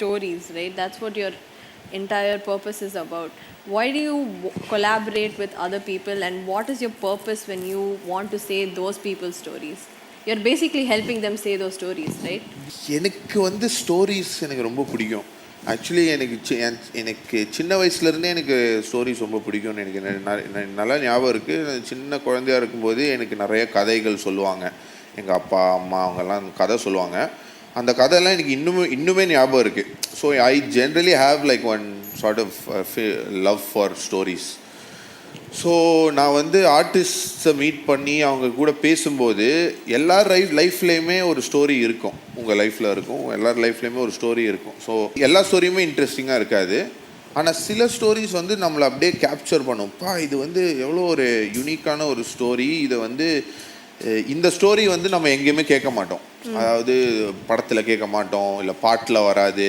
stories, right? That's what your entire purpose is about. Why do you w- collaborate with other people, and what is your purpose when you want to say those people's stories? You're basically helping them say those stories, right? எனக்கு வந்து stories எனக்கு ரொம்ப பிடிக்கும் actually எனக்கு C- என்- எனக்கு சின்ன வயசுலேருந்தே எனக்கு ஸ்டோரிஸ் ரொம்ப பிடிக்கும்னு எனக்கு ந- ந- ந- நல்லா ஞாபகம் இருக்குது சின்ன குழந்தையா இருக்கும்போது எனக்கு நிறைய கதைகள் சொல்லுவாங்க எங்கள் அப்பா அம்மா அவங்கெல்லாம் கதை சொல்லுவாங்க அந்த கதையெல்லாம் எனக்கு இன்னுமே இன்னுமே ஞாபகம் இருக்குது so I generally have like one sort of love for stories so நான் வந்து ஆர்டிஸ்ட்ஸை மீட் பண்ணி அவங்க கூட பேசும்போது எல்லார் லைஃப் லைஃப்லேயுமே ஒரு ஸ்டோரி இருக்கும். உங்கள் லைஃப்பில் இருக்கும். எல்லார் லைஃப்லேயுமே ஒரு ஸ்டோரி இருக்கும். ஸோ எல்லா ஸ்டோரியுமே இன்ட்ரெஸ்டிங்காக இருக்காது. ஆனால் சில ஸ்டோரிஸ் வந்து நம்மளை அப்படியே கேப்சர் பண்ணும்ப்பா இது வந்து எவ்வளோ ஒரு யூனிக்கான ஒரு ஸ்டோரி இதை வந்து இந்த ஸ்டோரி வந்து நம்ம எங்கேயுமே கேட்க மாட்டோம். அதாவது படத்தில் கேட்க மாட்டோம் இல்லை பாட்டில் வராது.